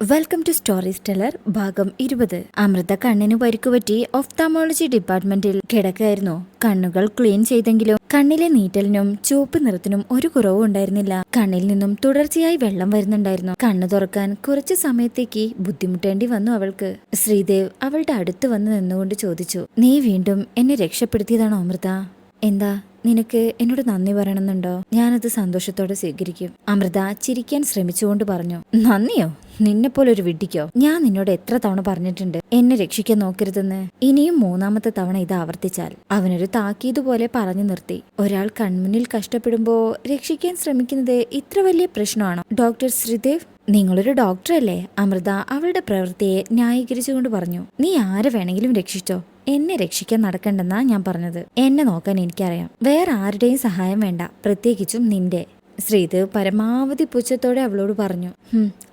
Welcome to story സ്റ്റെലർ ഭാഗം ഇരുപത്. അമൃത കണ്ണിന് പരിക്കുപറ്റി ഒഫ്താമോളജി ഡിപ്പാർട്ട്മെന്റിൽ കിടക്കായിരുന്നു. കണ്ണുകൾ ക്ലീൻ ചെയ്തെങ്കിലും കണ്ണിലെ നീറ്റലിനും ചുവപ്പ് നിറത്തിനും ഒരു കുറവും ഉണ്ടായിരുന്നില്ല. കണ്ണിൽ നിന്നും തുടർച്ചയായി വെള്ളം വരുന്നുണ്ടായിരുന്നു. കണ്ണ് തുറക്കാൻ കുറച്ചു സമയത്തേക്ക് ബുദ്ധിമുട്ടേണ്ടി വന്നു അവൾക്ക്. ശ്രീദേവ് അവളുടെ അടുത്ത് വന്ന് നിന്നുകൊണ്ട് ചോദിച്ചു നീ വീണ്ടും എന്നെ രക്ഷപ്പെടുത്തിയതാണോ അമൃത? എന്താ? നിനക്ക് എന്നോട് നന്ദി പറയണമെന്നുണ്ടോ? ഞാനത് സന്തോഷത്തോടെ സ്വീകരിക്കും. അമൃത ചിരിക്കാൻ ശ്രമിച്ചുകൊണ്ട് പറഞ്ഞു നന്ദിയോ? നിന്നെ പോലെ ഒരു വിഡ്ഢിക്കോ? ഞാൻ നിന്നോട് എത്ര തവണ പറഞ്ഞിട്ടുണ്ട് എന്നെ രക്ഷിക്കാൻ നോക്കരുതെന്ന്. ഇനിയും മൂന്നാമത്തെ തവണ ഇത് ആവർത്തിച്ചാൽ. അവനൊരു താക്കീത് പോലെ പറഞ്ഞു നിർത്തി. ഒരാൾ കൺമുന്നിൽ കഷ്ടപ്പെടുമ്പോ രക്ഷിക്കാൻ ശ്രമിക്കുന്നത് ഇത്ര വലിയ പ്രശ്നമാണോ? ഡോക്ടർ ശ്രീദേവ് നിങ്ങളൊരു ഡോക്ടറല്ലേ? അമൃത അവളുടെ പ്രവൃത്തിയെ ന്യായീകരിച്ചുകൊണ്ട് പറഞ്ഞു നീ ആരെ വേണമെങ്കിലും രക്ഷിച്ചോ? എന്നെ രക്ഷിക്കാൻ നടക്കണ്ടെന്നാ ഞാൻ പറഞ്ഞത്. എന്നെ നോക്കാൻ എനിക്കറിയാം. വേറെ ആരുടെയും സഹായം വേണ്ട. പ്രത്യേകിച്ചും നിന്റെ. ശ്രീദേവ് പരമാവധി പുച്ഛത്തോടെ അവളോട് പറഞ്ഞു.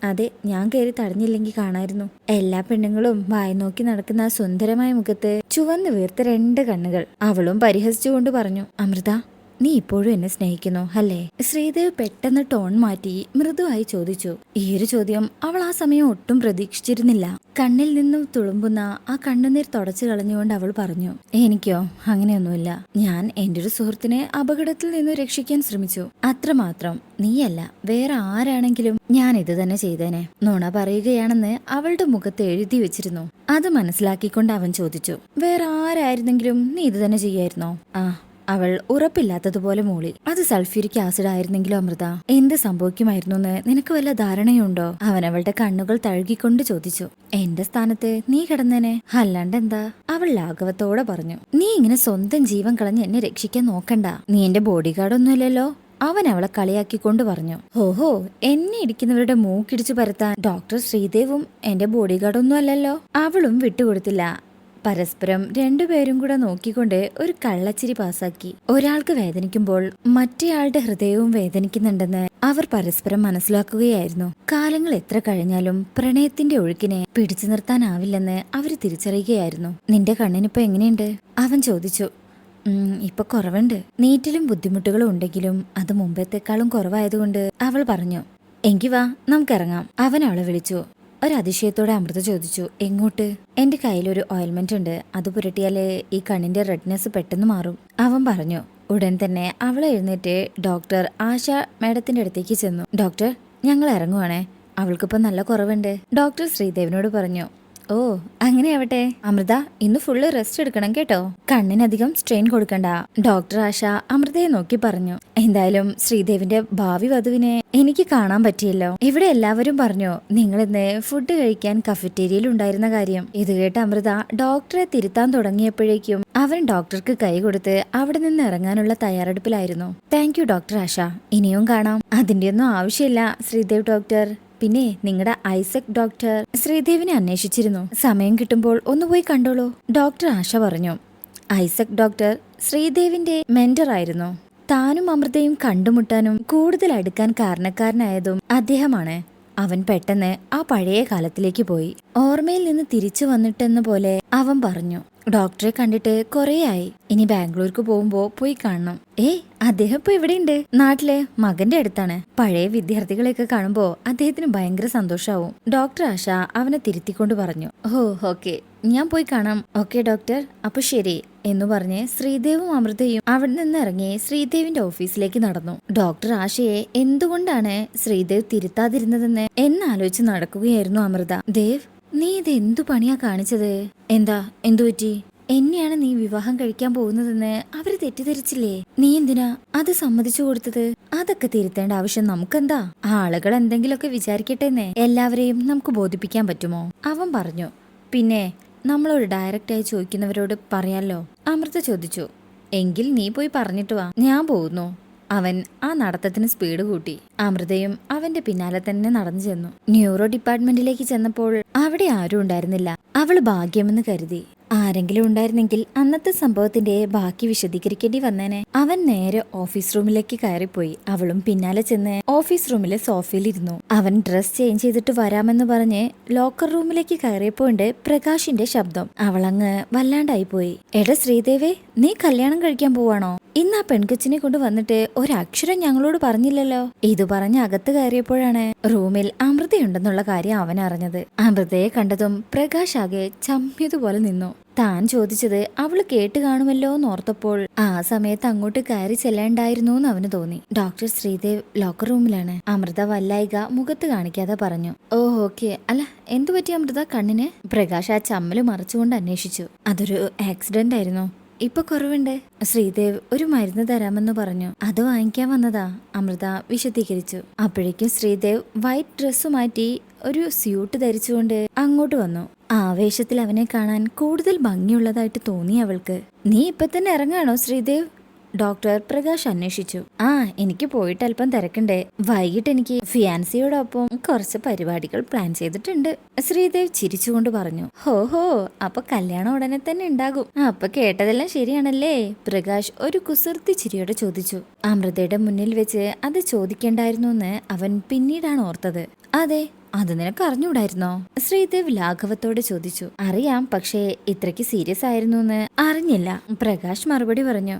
അതെ ഞാൻ കയറി തടഞ്ഞില്ലെങ്കിൽ കാണായിരുന്നു. എല്ലാ പെണ്ണുങ്ങളും വായി നോക്കി നടക്കുന്ന ആ സുന്ദരമായ മുഖത്ത് ചുവന്ന് വീർത്ത രണ്ട് കണ്ണുകൾ. അവളും പരിഹസിച്ചുകൊണ്ട് പറഞ്ഞു അമൃത നീ ഇപ്പോഴും എന്നെ സ്നേഹിക്കുന്നു അല്ലേ? ശ്രീദേവ് പെട്ടെന്ന് ടോൺ മാറ്റി മൃദുവായി ചോദിച്ചു. ഈയൊരു ചോദ്യം അവൾ ആ സമയം ഒട്ടും പ്രതീക്ഷിച്ചിരുന്നില്ല. കണ്ണിൽ നിന്നും തുളുമ്പുന്ന ആ കണ്ണുനീർ തുടച്ചു കളഞ്ഞുകൊണ്ട് അവൾ പറഞ്ഞു എനിക്കോ? അങ്ങനെയൊന്നുമില്ല. ഞാൻ എന്റെ ഒരു സുഹൃത്തിനെ അപകടത്തിൽ നിന്ന് രക്ഷിക്കാൻ ശ്രമിച്ചു. അത്രമാത്രം. നീയല്ല. വേറെ ആരാണെങ്കിലും ഞാൻ ഇത് തന്നെ ചെയ്തേനെ. നുണ പറയുകയാണെന്ന് അവളുടെ മുഖത്ത് എഴുതി വെച്ചിരുന്നു. അത് മനസ്സിലാക്കിക്കൊണ്ട് അവൻ ചോദിച്ചു വേറെ ആരായിരുന്നെങ്കിലും നീ ഇത് തന്നെ ചെയ്യായിരുന്നോ? ആ അവൾ ഉറപ്പില്ലാത്തതുപോലെ മൂളി. അത് സൾഫ്യൂരിക് ആസിഡ് ആയിരുന്നെങ്കിലോ അമൃത? എന്ത് സംഭവിക്കുമായിരുന്നു എന്ന് നിനക്ക് വല്ല ധാരണയുണ്ടോ? അവൻ അവളുടെ കണ്ണുകൾ തഴുകിക്കൊണ്ട് ചോദിച്ചു. എന്റെ സ്ഥാനത്ത് നീ കിടന്നേനെ? അല്ലാണ്ട് എന്താ? അവൾ ലാഘവത്തോടെ പറഞ്ഞു. നീ ഇങ്ങനെ സ്വന്തം ജീവൻ കളഞ്ഞ് എന്നെ രക്ഷിക്കാൻ നോക്കണ്ട. നീ എന്റെ ബോഡി ഗാർഡൊന്നുമില്ലല്ലോ അവൻ അവളെ കളിയാക്കിക്കൊണ്ട് പറഞ്ഞു. ഓഹോ എന്നെ ഇടിക്കുന്നവരുടെ മൂക്കിടിച്ചു പരത്താൻ ഡോക്ടർ ശ്രീദേവും എന്റെ ബോഡി ഗാർഡൊന്നും അല്ലല്ലോ അവളും വിട്ടുകൊടുത്തില്ല. പരസ്പരം രണ്ടുപേരും കൂടെ നോക്കിക്കൊണ്ട് ഒരു കള്ളച്ചിരി പാസാക്കി ഒരാൾക്ക് വേദനിക്കുമ്പോൾ മറ്റേയാളുടെ ഹൃദയവും വേദനിക്കുന്നുണ്ടെന്ന് അവർ പരസ്പരം മനസ്സിലാക്കുകയായിരുന്നു. കാലങ്ങൾ എത്ര കഴിഞ്ഞാലും പ്രണയത്തിന്റെ ഒഴുക്കിനെ പിടിച്ചു നിർത്താനാവില്ലെന്ന് അവർ തിരിച്ചറിയുകയായിരുന്നു. നിന്റെ കണ്ണിനിപ്പോ എങ്ങനെയുണ്ട്? അവൻ ചോദിച്ചു. "ഉം, ഇപ്പൊ കുറവുണ്ട്. നീറ്റിലും ബുദ്ധിമുട്ടുകളും ഉണ്ടെങ്കിലും അത് മുമ്പത്തേക്കാളും കുറവായതുകൊണ്ട് അവൾ പറഞ്ഞു. എങ്കി വാ നമുക്കിറങ്ങാം. അവൻ അവളെ വിളിച്ചു. ഒരതിശയത്തോടെ അമൃത ചോദിച്ചു എങ്ങോട്ട്? എന്റെ കയ്യിലൊരു ഓയിൽമെന്റ് ഉണ്ട്. അത് പുരട്ടിയാലേ ഈ കണ്ണിന്റെ റെഡ്നെസ് പെട്ടെന്ന് മാറും. അവൻ പറഞ്ഞു ഉടൻ തന്നെ അവൾ എഴുന്നേറ്റ് ഡോക്ടർ ആശ മാഡത്തിന്റെ അടുത്തേക്ക് ചെന്നു. ഡോക്ടർ ഞങ്ങൾ ഇറങ്ങുവാണേ. അവൾക്കിപ്പോ നല്ല കുറവുണ്ട്. ഡോക്ടർ ശ്രീദേവിനോട് പറഞ്ഞു ഓ അങ്ങനെ ആവട്ടെ അമൃത ഇന്ന് ഫുള്ള് റെസ്റ്റ് എടുക്കണം കേട്ടോ. കണ്ണിനധികം സ്ട്രെയിൻ കൊടുക്കണ്ട. ഡോക്ടർ ആശ അമൃതയെ നോക്കി പറഞ്ഞു. എന്തായാലും ശ്രീദേവിന്റെ ഭാവി വധുവിനെ എനിക്ക് കാണാൻ പറ്റിയല്ലോ. ഇവിടെ എല്ലാവരും പറഞ്ഞു നിങ്ങൾ ഇന്ന് ഫുഡ് കഴിക്കാൻ കഫറ്റേരിയയിൽ ഉണ്ടായിരുന്ന കാര്യം. ഇത് കേട്ട് അമൃത ഡോക്ടറെ തിരുത്താൻ തുടങ്ങിയപ്പോഴേക്കും അവൻ ഡോക്ടർക്ക് കൈ കൊടുത്ത് അവിടെ നിന്ന് ഇറങ്ങാനുള്ള തയ്യാറെടുപ്പിലായിരുന്നു. Thank you doctor Asha. ഇനിയും കാണാം. അതിന്റെയൊന്നും ആവശ്യമില്ല ശ്രീദേവ് ഡോക്ടർ പിന്നെ നിങ്ങളുടെ ഐസക് ഡോക്ടർ ശ്രീദേവിനെ അന്വേഷിച്ചിരുന്നു. സമയം കിട്ടുമ്പോൾ ഒന്ന് പോയി കണ്ടോളൂ. ഡോക്ടർ ആശ പറഞ്ഞു. ഐസക് ഡോക്ടർ ശ്രീദേവിന്റെ മെന്റർ ആയിരുന്നു. താനും അമൃതയും കണ്ടുമുട്ടാനും കൂടുതൽ അടുക്കാൻ കാരണക്കാരനായതും അദ്ദേഹമാണ്. അവൻ പെട്ടെന്ന് ആ പഴയ കാലത്തിലേക്ക് പോയി. ഓർമ്മയിൽ നിന്ന് തിരിച്ചു വന്നിട്ടെന്ന പോലെ അവൻ പറഞ്ഞു. ഡോക്ടറെ കണ്ടിട്ട് കുറേയായി. ഇനി ബാംഗ്ലൂർക്ക് പോകുമ്പോ പോയി കാണണം. ഏയ് അദ്ദേഹം ഇപ്പൊ എവിടെയുണ്ട്? നാട്ടിലെ മകന്റെ അടുത്താണ്. പഴയ വിദ്യാർത്ഥികളെയൊക്കെ കാണുമ്പോ അദ്ദേഹത്തിന് ഭയങ്കര സന്തോഷാവും. ഡോക്ടർ ആശ അവനെ തിരുത്തിക്കൊണ്ട് പറഞ്ഞു. Oh okay. ഞാൻ പോയി കാണാം. Okay doctor. അപ്പൊ ശരി എന്ന് പറഞ്ഞ് ശ്രീദേവും അമൃതയും അവിടെ നിന്ന് ഇറങ്ങി ശ്രീദേവിന്റെ ഓഫീസിലേക്ക് നടന്നു. ഡോക്ടർ ആശയെ എന്തുകൊണ്ടാണ് ശ്രീദേവ് തിരുത്താതിരുന്നതെന്ന്? എന്നാലോചിച്ച് നടക്കുകയായിരുന്നു അമൃത. ദേവ് നീ ഇത് എന്തു പണിയാ കാണിച്ചത്? എന്താ എന്തു പറ്റി? എന്നെയാണ് നീ വിവാഹം കഴിക്കാൻ പോകുന്നതെന്ന് അവർ തെറ്റിദ്ധരിച്ചില്ലേ? നീ എന്തിനാ അത് സമ്മതിച്ചു കൊടുത്തത്? അതൊക്കെ തിരുത്തേണ്ട ആവശ്യം നമുക്കെന്താ? ആളുകൾ എന്തെങ്കിലുമൊക്കെ വിചാരിക്കട്ടെന്നേ എല്ലാവരെയും നമുക്ക് ബോധിപ്പിക്കാൻ പറ്റുമോ? അവൻ പറഞ്ഞു. പിന്നെ നമ്മളോട് ഡയറക്റ്റായി ചോദിക്കുന്നവരോട് പറയാലോ? അമൃത ചോദിച്ചു എങ്കിൽ നീ പോയി പറഞ്ഞിട്ട് വാ ഞാൻ പോകുന്നു. അവൻ ആ നടത്തത്തിന് സ്പീഡ് കൂട്ടി. അമൃതയും അവന്റെ പിന്നാലെ തന്നെ നടന്നു ചെന്നു. ന്യൂറോ ഡിപ്പാർട്ട്മെന്റിലേക്ക് ചെന്നപ്പോൾ അവിടെ ആരും ഉണ്ടായിരുന്നില്ല. അവൾ ഭാഗ്യമെന്ന് കരുതി. ആരെങ്കിലും ഉണ്ടായിരുന്നെങ്കിൽ അന്നത്തെ സംഭവത്തിന്റെ ബാക്കി വിശദീകരിക്കേണ്ടി വന്നേനെ. അവൻ നേരെ ഓഫീസ് റൂമിലേക്ക് കയറിപ്പോയി. അവളും പിന്നാലെ ചെന്ന് ഓഫീസ് റൂമിലെ സോഫയിലിരുന്നു അവൻ ഡ്രസ് ചേഞ്ച് ചെയ്തിട്ട് വരാമെന്ന് പറഞ്ഞ് ലോക്കർ റൂമിലേക്ക് കയറിയപ്പോണ്ട് പ്രകാശിന്റെ ശബ്ദം. അവളങ്ങ് വല്ലാണ്ടായി പോയി എടാ ശ്രീദേവേ നീ കല്യാണം കഴിക്കാൻ പോവാണോ? ഇന്ന് ആ പെൺകൊച്ചിനെ കൊണ്ട് വന്നിട്ട് ഒരക്ഷരം ഞങ്ങളോട് പറഞ്ഞില്ലല്ലോ? ഇത് പറഞ്ഞ് അകത്ത് കയറിയപ്പോഴാണ് റൂമിൽ അമൃതയുണ്ടെന്നുള്ള കാര്യം അവൻ അറിഞ്ഞത്. അമൃതയെ കണ്ടതും പ്രകാശ് ആകെ ചമ്മിയതുപോലെ നിന്നു. താൻ ചോദിച്ചത് അവൾ കേട്ട് കാണുമല്ലോ എന്നോർത്തപ്പോൾ ആ സമയത്ത് അങ്ങോട്ട് കയറി ചെല്ലേണ്ടായിരുന്നു എന്ന് അവന് തോന്നി. ഡോക്ടർ ശ്രീദേവ് ലോക്കർ റൂമിലാണ്. അമൃത വല്ലായിക മുഖത്ത് കാണിക്കാതെ പറഞ്ഞു ഓ ഓക്കെ. അല്ല എന്തു പറ്റി അമൃത? കണ്ണിന്? പ്രകാശ് ആ ചമ്മൽ മറച്ചുകൊണ്ട് അന്വേഷിച്ചു. അതൊരു ആക്സിഡന്റ് ആയിരുന്നു. ഇപ്പൊ കുറവുണ്ട്. ശ്രീദേവ് ഒരു മരുന്ന് തരാമെന്ന് പറഞ്ഞു. അത് വാങ്ങിക്കാൻ വന്നതാ അമൃത വിശദീകരിച്ചു. അപ്പോഴേക്കും ശ്രീദേവ് വൈറ്റ് ഡ്രസ്സ് മാറ്റി ഒരു സ്യൂട്ട് ധരിച്ചുകൊണ്ട് അങ്ങോട്ട് വന്നു. ആവേശത്തിൽ അവനെ കാണാൻ കൂടുതൽ ഭംഗിയുള്ളതായിട്ട് തോന്നി അവൾക്ക്. നീ ഇപ്പൊ തന്നെ ഇറങ്ങാണോ ശ്രീദേവ്? ഡോക്ടർ പ്രകാശ് അന്വേഷിച്ചു. ആ എനിക്ക് പോയിട്ട് അല്പം തിരക്കണ്ടേ. വൈകിട്ട് എനിക്ക് ഫിയാൻസിയോടൊപ്പം കുറച്ച് പരിപാടികൾ പ്ലാൻ ചെയ്തിട്ടുണ്ട് ശ്രീദേവ് ചിരിച്ചുകൊണ്ട് പറഞ്ഞു. ഹോ ഹോ അപ്പൊ കല്യാണം ഉടനെ തന്നെ ഉണ്ടാകും. അപ്പൊ കേട്ടതെല്ലാം ശരിയാണല്ലേ? പ്രകാശ് ഒരു കുസൃതി ചിരിയോടെ ചോദിച്ചു. അമൃതയുടെ മുന്നിൽ വെച്ച് അത് ചോദിക്കേണ്ടായിരുന്നു എന്ന് അവൻ പിന്നീടാണ് ഓർത്തത്. അതെ അത് നിനക്ക് അറിഞ്ഞൂടായിരുന്നോ? ശ്രീദേവ് ലാഘവത്തോട് ചോദിച്ചു. അറിയാം പക്ഷേ ഇത്രയ്ക്ക് സീരിയസ് ആയിരുന്നു എന്ന് അറിഞ്ഞില്ല പ്രകാശ് മറുപടി പറഞ്ഞു.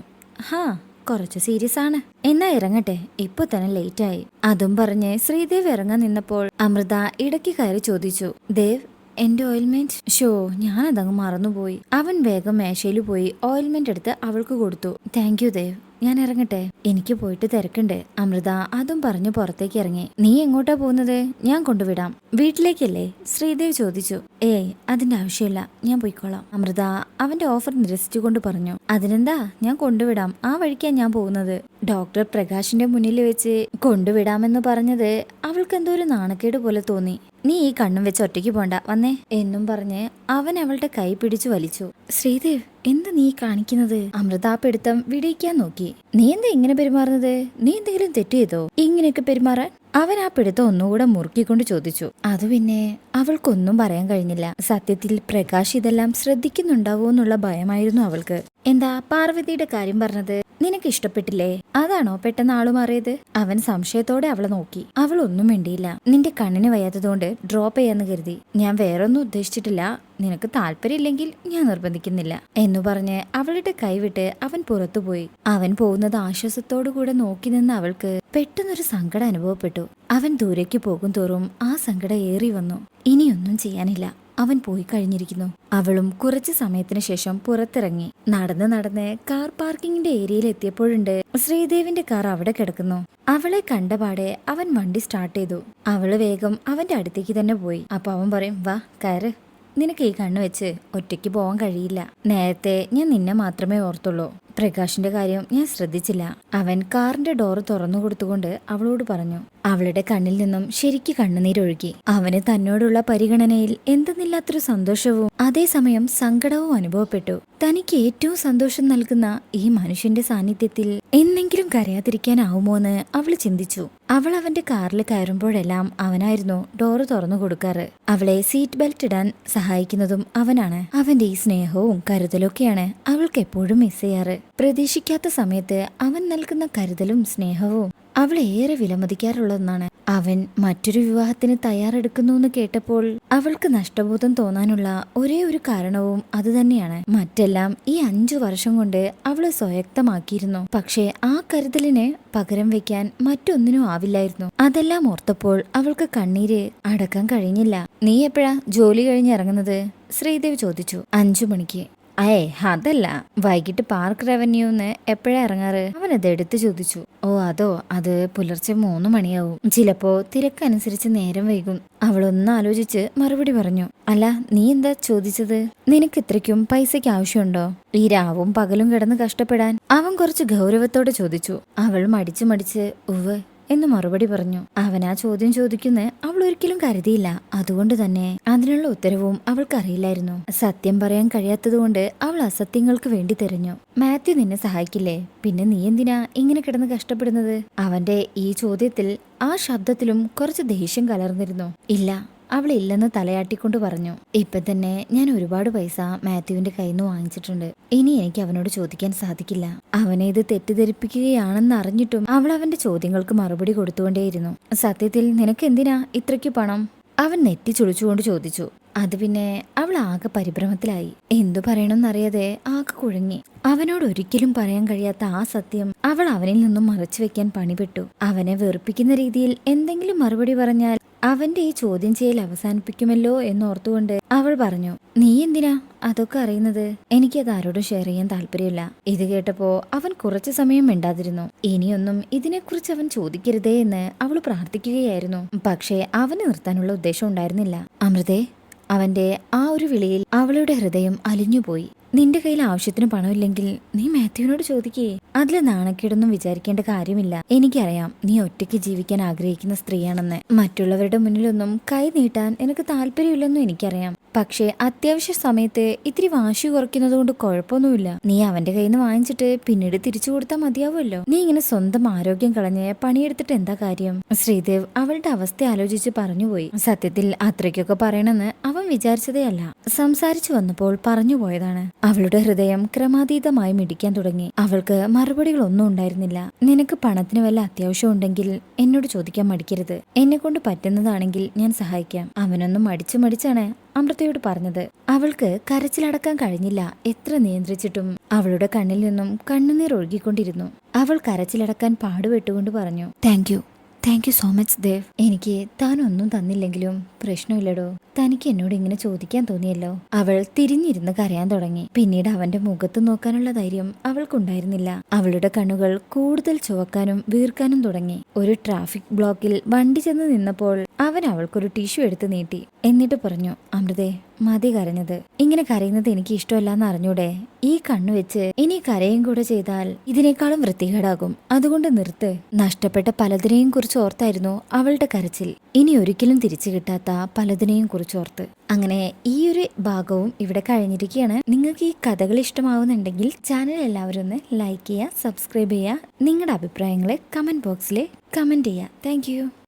ഹാ കുറച്ച് സീരിയസ് ആണ്. എന്നാ ഇറങ്ങട്ടെ ഇപ്പൊ തന്നെ ലേറ്റ് ആയി. അതും പറഞ്ഞ് ശ്രീദേവ് ഇറങ്ങാൻ നിന്നപ്പോൾ അമൃത ഇടയ്ക്ക് കയറി ചോദിച്ചു. ദേവ് എന്റെ ഓയിൽമെന്റ് ഷോ ഞാൻ ഞാനതങ്ങ് മറന്നുപോയി. അവൻ വേഗം മേശയിൽ പോയി ഓയിൽമെന്റ് എടുത്ത് അവൾക്ക് കൊടുത്തു. താങ്ക് ദേവ്. ഞാൻ ഇറങ്ങട്ടെ എനിക്ക് പോയിട്ട് തിരക്കുണ്ട്. അമൃത അതും പറഞ്ഞു പുറത്തേക്ക് ഇറങ്ങി. നീ എങ്ങോട്ടാ പോകുന്നത്? ഞാൻ കൊണ്ടുവിടാം. വീട്ടിലേക്കല്ലേ? ശ്രീദേവ് ചോദിച്ചു. ഏയ് അതിന്റെ ആവശ്യമില്ല. ഞാൻ പോയിക്കോളാം. അമൃത അവന്റെ ഓഫർ നിരസിച്ചുകൊണ്ട് പറഞ്ഞു. അതിനെന്താ? ഞാൻ കൊണ്ടുവിടാം. ആ വഴിക്കാ ഞാൻ പോകുന്നത്. ഡോക്ടർ പ്രകാശിന്റെ മുന്നിൽ വെച്ച് കൊണ്ടുവിടാമെന്ന് പറഞ്ഞത് അവൾക്ക് എന്തോ ഒരു നാണക്കേട് പോലെ തോന്നി. നീ ഈ കണ്ണും വെച്ച് ഒറ്റയ്ക്ക് പോണ്ട. വന്നേ. എന്നും പറഞ്ഞ് അവൻ അവളുടെ കൈ പിടിച്ചു വലിച്ചു. ശ്രീദേവ് എന്ത് നീ കാണിക്കുന്നത്? അമൃത പിടുത്തം വിടയിക്കാൻ നോക്കി. നീ എന്താ ഇങ്ങനെ പെരുമാറുന്നത്? നീ എന്തെങ്കിലും തെറ്റ് ചെയ്തോ? ഇങ്ങനെയൊക്കെ പെരുമാറാൻ അവൻ ആ പിടുത്തം ഒന്നുകൂടെ മുറുക്കിക്കൊണ്ട് ചോദിച്ചു. അത് പിന്നെ അവൾക്കൊന്നും പറയാൻ കഴിഞ്ഞില്ല. സത്യത്തിൽ പ്രകാശ് ഇതെല്ലാം ശ്രദ്ധിക്കുന്നുണ്ടാവോ എന്നുള്ള ഭയമായിരുന്നു അവൾക്ക്. എന്താ പാർവതിയുടെ കാര്യം പറഞ്ഞത്? നിനക്ക് ഇഷ്ടപ്പെട്ടില്ലേ അതാണോ പെട്ടെന്ന് ആളു മാറിയത്? അവൻ സംശയത്തോടെ അവളെ നോക്കി. അവൾ ഒന്നും മിണ്ടിയില്ല. നിന്റെ കണ്ണിന് വയ്യാത്തതുകൊണ്ട് ഡ്രോപ്പ് ചെയ്യാന്ന് കരുതി. ഞാൻ വേറൊന്നും ഉദ്ദേശിച്ചിട്ടില്ല. നിനക്ക് താല്പര്യമില്ലെങ്കിൽ ഞാൻ നിർബന്ധിക്കുന്നില്ല. എന്നു പറഞ്ഞ് അവളുടെ കൈവിട്ട് അവൻ പുറത്തുപോയി. അവൻ പോകുന്നത് ആശ്വാസത്തോടു കൂടെ നോക്കി നിന്ന അവൾക്ക് പെട്ടെന്നൊരു സങ്കടം അനുഭവപ്പെട്ടു. അവൻ ദൂരേക്ക് പോകും തോറും ആ സങ്കടം ഏറി വന്നു. ഇനിയൊന്നും ചെയ്യാനില്ല. അവൻ പോയി കഴിഞ്ഞിരിക്കുന്നു. അവളും കുറച്ചു സമയത്തിന് ശേഷം പുറത്തിറങ്ങി. നടന്ന് നടന്ന് കാർ പാർക്കിങ്ങിന്റെ ഏരിയയിൽ എത്തിയപ്പോഴുണ്ട് ശ്രീദേവിന്റെ കാർ അവിടെ കിടക്കുന്നു. അവളെ കണ്ടപാടെ അവൻ വണ്ടി സ്റ്റാർട്ട് ചെയ്തു. അവൾ വേഗം അവന്റെ അടുത്തേക്ക് തന്നെ പോയി. അപ്പൊ അവൻ പറയും വാ കയറ്. നിനക്ക് ഈ കണ്ണ് വെച്ച് ഒറ്റയ്ക്ക് പോവാൻ കഴിയില്ല. നേരത്തെ ഞാൻ നിന്നെ മാത്രമേ ഓർത്തുള്ളൂ. പ്രകാശിന്റെ കാര്യം ഞാൻ ശ്രദ്ധിച്ചില്ല. അവൻ കാറിന്റെ ഡോർ തുറന്നു കൊടുത്തുകൊണ്ട് അവളോട് പറഞ്ഞു അവളുടെ കണ്ണിൽ നിന്നും ശരിക്ക് കണ്ണുനീരൊഴുകി. അവന് തന്നോടുള്ള പരിഗണനയിൽ എന്തെന്നില്ലാത്തൊരു സന്തോഷവും അതേസമയം സങ്കടവും അനുഭവപ്പെട്ടു. തനിക്ക് ഏറ്റവും സന്തോഷം നൽകുന്ന ഈ മനുഷ്യന്റെ സാന്നിധ്യത്തിൽ എന്നെങ്കിലും കരയാതിരിക്കാനാവുമോന്ന് അവൾ ചിന്തിച്ചു. അവൾ അവന്റെ കാറിൽ കയറുമ്പോഴെല്ലാം അവനായിരുന്നു ഡോറ് തുറന്നു കൊടുക്കാറ്. അവളെ സീറ്റ് ബെൽറ്റ് ഇടാൻ സഹായിക്കുന്നതും അവനാണ്. അവന്റെ ഈ സ്നേഹവും കരുതലൊക്കെയാണ് അവൾക്ക് എപ്പോഴും മിസ് ചെയ്യാറ്. പ്രതീക്ഷിക്കാത്ത സമയത്ത് അവൻ നൽകുന്ന കരുതലും സ്നേഹവും അവൾ ഏറെ വിലമതിക്കാറുള്ളതെന്നാണ്. അവൻ മറ്റൊരു വിവാഹത്തിന് തയ്യാറെടുക്കുന്നു എന്ന് കേട്ടപ്പോൾ അവൾക്ക് നഷ്ടബോധം തോന്നാനുള്ള ഒരേ ഒരു കാരണവും അതുതന്നെയാണ്. മറ്റെല്ലാം ഈ അഞ്ചു വർഷം കൊണ്ട് അവൾ സ്വയക്തമാക്കിയിരുന്നു. പക്ഷേ ആ കരുതലിന് പകരം വെക്കാൻ മറ്റൊന്നിനും ആവില്ലായിരുന്നു. അതെല്ലാം ഓർത്തപ്പോൾ അവൾക്ക് കണ്ണീര് അടക്കാൻ കഴിഞ്ഞില്ല. നീ എപ്പോഴാ ജോലി കഴിഞ്ഞ് ഇറങ്ങുന്നത്? ശ്രീദേവ് ചോദിച്ചു. അഞ്ചു മണിക്ക്. അയേ അതല്ല. വൈകിട്ട് പാർക്ക് റവന്യൂന്ന് എപ്പോഴാ ഇറങ്ങാറ്? അവൻ അത് എടുത്തു ചോദിച്ചു. ഓ അതോ അത് പുലർച്ചെ മൂന്ന് മണിയാവും. ചിലപ്പോ തിരക്കനുസരിച്ച് നേരം വൈകും. അവളൊന്ന് ആലോചിച്ച് മറുപടി പറഞ്ഞു. അല്ല നീ എന്താ ചോദിച്ചത്? നിനക്ക് ഇത്രയ്ക്കും പൈസയ്ക്ക് ആവശ്യമുണ്ടോ? ഈ രാവും പകലും കിടന്ന് കഷ്ടപ്പെടാൻ അവൻ കുറച്ച് ഗൗരവത്തോടെ ചോദിച്ചു. അവൾ മടിച്ചു മടിച്ച് ഉവ് എന്ന് മറുപടി പറഞ്ഞു. അവൻ ആ ചോദ്യം ചോദിക്കുന്ന അവൾ ഒരിക്കലും കരുതിയില്ല. അതുകൊണ്ട് തന്നെ അതിനുള്ള ഉത്തരവും അവൾക്കറിയില്ലായിരുന്നു. സത്യം പറയാൻ കഴിയാത്തതുകൊണ്ട് അവൾ അസത്യങ്ങൾക്ക് വേണ്ടി തിരഞ്ഞു. മാത്യു നിന്നെ സഹായിക്കില്ലേ? പിന്നെ നീ എന്തിനാ ഇങ്ങനെ കിടന്ന് കഷ്ടപ്പെടുന്നത്? അവന്റെ ഈ ചോദ്യത്തിൽ ആ ശബ്ദത്തിലും കുറച്ച് ദേഷ്യം കലർന്നിരുന്നു. ഇല്ല അവൾ ഇല്ലെന്ന് തലയാട്ടിക്കൊണ്ട് പറഞ്ഞു. ഇപ്പൊ തന്നെ ഞാൻ ഒരുപാട് പൈസ മാത്യുവിന്റെ കയ്യിൽ നിന്ന് വാങ്ങിച്ചിട്ടുണ്ട്. ഇനി എനിക്ക് അവനോട് ചോദിക്കാൻ സാധിക്കില്ല. അവനെ ഇത് തെറ്റിദ്ധരിപ്പിക്കുകയാണെന്ന് അറിഞ്ഞിട്ടും അവൾ അവന്റെ ചോദ്യങ്ങൾക്ക് മറുപടി കൊടുത്തുകൊണ്ടേയിരുന്നു. സത്യത്തിൽ നിനക്ക് എന്തിനാ ഇത്രയ്ക്ക് പണം? അവൻ നെറ്റി ചുളിച്ചുകൊണ്ട് ചോദിച്ചു. അത് പിന്നെ അവൾ ആകെ പരിഭ്രമത്തിലായി. എന്തു പറയണമെന്നറിയാതെ ആകെ കുഴങ്ങി. അവനോട് ഒരിക്കലും പറയാൻ കഴിയാത്ത ആ സത്യം അവൾ അവനിൽ നിന്നും മറച്ചു വെക്കാൻ പണിപെട്ടു അവനെ വെറുപ്പിക്കുന്ന രീതിയിൽ എന്തെങ്കിലും മറുപടി പറഞ്ഞാൽ അവന്റെ ഈ ചോദ്യം ചെയ്യൽ അവസാനിപ്പിക്കുമല്ലോ എന്നോർത്തുകൊണ്ട് അവൾ പറഞ്ഞു നീ എന്തിനാ അതൊക്കെ അറിയുന്നത്? എനിക്കത് ആരോടും ഷെയർ ചെയ്യാൻ താല്പര്യമില്ല. ഇത് കേട്ടപ്പോ അവൻ കുറച്ചു സമയം മിണ്ടാതിരുന്നു. ഇനിയൊന്നും ഇതിനെക്കുറിച്ച് അവൻ ചോദിക്കരുതേ എന്ന് അവൾ പ്രാർത്ഥിക്കുകയായിരുന്നു. പക്ഷേ അവന് നിർത്താനുള്ള ഉദ്ദേശം ഉണ്ടായിരുന്നില്ല. അമൃതേ അവന്റെ ആ ഒരു വിളിയിൽ അവളുടെ ഹൃദയം അലിഞ്ഞുപോയി. നിന്റെ കയ്യിൽ ആവശ്യത്തിന് പണമില്ലെങ്കിൽ നീ മാത്യുവിനോട് ചോദിക്കേ. അതിൽ നാണക്കേടൊന്നും വിചാരിക്കേണ്ട കാര്യമില്ല. എനിക്കറിയാം നീ ഒറ്റയ്ക്ക് ജീവിക്കാൻ ആഗ്രഹിക്കുന്ന സ്ത്രീയാണെന്ന്. മറ്റുള്ളവരുടെ മുന്നിലൊന്നും കൈ നീട്ടാൻ എനിക്ക് താല്പര്യമില്ലെന്നും എനിക്കറിയാം. പക്ഷേ അത്യാവശ്യ സമയത്ത് ഇത്തിരി വാശി കുറയ്ക്കുന്നത് കൊണ്ട് കുഴപ്പമൊന്നുമില്ല. നീ അവന്റെ കയ്യിൽ നിന്ന് വാങ്ങിച്ചിട്ട് പിന്നീട് തിരിച്ചു കൊടുത്താൽ മതിയാവുമല്ലോ. നീ ഇങ്ങനെ സ്വന്തം ആരോഗ്യം കളഞ്ഞ് പണിയെടുത്തിട്ട് എന്താ കാര്യം? ശ്രീദേവ് അവളുടെ അവസ്ഥ ആലോചിച്ച് പറഞ്ഞുപോയി. സത്യത്തിൽ അത്രയ്ക്കൊക്കെ പറയണമെന്ന് അവൻ വിചാരിച്ചതേ അല്ല സംസാരിച്ചു വന്നപ്പോൾ പറഞ്ഞു പോയതാണ് അവളുടെ ഹൃദയം ക്രമാതീതമായി മിടിക്കാൻ തുടങ്ങി. അവൾക്ക് മറുപടികളൊന്നും ഉണ്ടായിരുന്നില്ല. നിനക്ക് പണത്തിന് വല്ല അത്യാവശ്യം ഉണ്ടെങ്കിൽ എന്നോട് ചോദിക്കാൻ മടിക്കരുത്. എന്നെ കൊണ്ട് പറ്റുന്നതാണെങ്കിൽ ഞാൻ സഹായിക്കാം. അവനൊന്നും മടിച്ചു മടിച്ചാണ് അമൃതയോട് പറഞ്ഞത്. അവൾക്ക് കരച്ചിലടക്കാൻ കഴിഞ്ഞില്ല. എത്ര നിയന്ത്രിച്ചിട്ടും അവളുടെ കണ്ണിൽ നിന്നും കണ്ണുനീർ ഒഴുകിക്കൊണ്ടിരുന്നു. അവൾ കരച്ചിലടക്കാൻ പാടുപെട്ടുകൊണ്ട് പറഞ്ഞു thank you thank you so much Dev എനിക്ക് താനൊന്നും തന്നില്ലെങ്കിലും പ്രശ്നമില്ലടോ. തനിക്ക് എന്നോട് ഇങ്ങനെ ചോദിക്കാൻ തോന്നിയല്ലോ. അവൾ തിരിഞ്ഞിരുന്ന് കരയാൻ തുടങ്ങി. പിന്നീട് അവന്റെ മുഖത്ത് നോക്കാനുള്ള ധൈര്യം അവൾക്കുണ്ടായിരുന്നില്ല. അവളുടെ കണ്ണുകൾ കൂടുതൽ ചുവക്കാനും വീർക്കാനും തുടങ്ങി. ഒരു ട്രാഫിക് ബ്ലോക്കിൽ വണ്ടി ചെന്ന് നിന്നപ്പോൾ അവൻ അവൾക്കൊരു ടിഷ്യൂ എടുത്ത് നീട്ടി. എന്നിട്ട് പറഞ്ഞു അമൃതേ മതി കരഞ്ഞത്. ഇങ്ങനെ കരയുന്നത് എനിക്ക് ഇഷ്ടമല്ലാന്ന് അറിഞ്ഞൂടെ? ഈ കണ്ണു വെച്ച് ഇനി കരയും കൂടെ ചെയ്താൽ ഇതിനേക്കാളും വൃത്തികേടാകും. അതുകൊണ്ട് നിർത്ത്. നഷ്ടപ്പെട്ട പലതിനെയും കുറിച്ച് ഓർത്തായിരുന്നു അവളുടെ കരച്ചിൽ. ഇനി ഒരിക്കലും തിരിച്ചു കിട്ടാത്ത പലതിനെയും കുറിച്ച് ഓർത്ത്. അങ്ങനെ ഈ ഒരു ഭാഗവും ഇവിടെ കഴിഞ്ഞിരിക്കുകയാണ്. നിങ്ങൾക്ക് ഈ കഥകൾ ഇഷ്ടമാവുന്നുണ്ടെങ്കിൽ ചാനൽ എല്ലാവരും ഒന്ന് ലൈക്ക് ചെയ്യുക സബ്സ്ക്രൈബ് ചെയ്യുക. നിങ്ങളുടെ അഭിപ്രായങ്ങൾ കമന്റ് ബോക്സിൽ കമന്റ് ചെയ്യുക. താങ്ക്